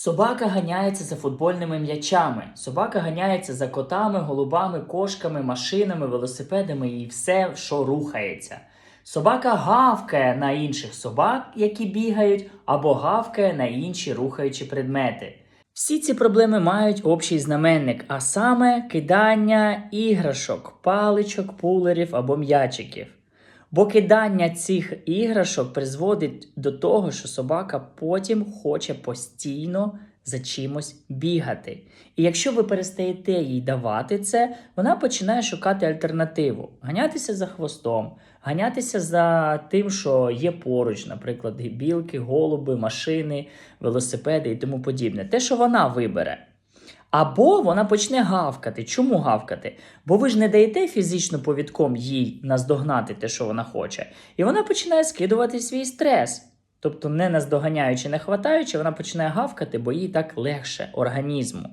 Собака ганяється за футбольними м'ячами. Собака ганяється за котами, голубами, кошками, машинами, велосипедами і все, що рухається. Собака гавкає на інших собак, які бігають, або гавкає на інші рухаючі предмети. Всі ці проблеми мають общий знаменник, а саме кидання іграшок, паличок, пулерів або м'ячиків. Бо кидання цих іграшок призводить до того, що собака потім хоче постійно за чимось бігати. І якщо ви перестаєте їй давати це, вона починає шукати альтернативу, ганятися за хвостом, ганятися за тим, що є поруч, наприклад, білки, голуби, машини, велосипеди і тому подібне. Те, що вона вибере. Або вона почне гавкати. Чому гавкати? Бо ви ж не даєте фізично повідком їй наздогнати те, що вона хоче. І вона починає скидувати свій стрес. Тобто, не наздоганяючи, не хватаючи, вона починає гавкати, бо їй так легше організму.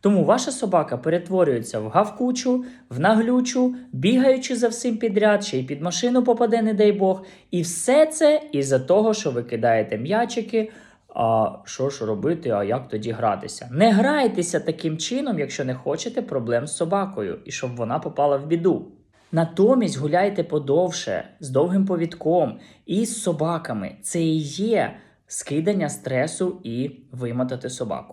Тому ваша собака перетворюється в гавкучу, в наглючу, бігаючи за всім підряд, ще й під машину попаде, не дай Бог. І все це із-за того, що ви кидаєте м'ячики. А що ж робити, а як тоді гратися? Не грайтеся таким чином, якщо не хочете проблем з собакою і щоб вона попала в біду. Натомість гуляйте подовше з довгим повідком і з собаками. Це і є скидання стресу і вимотати собаку.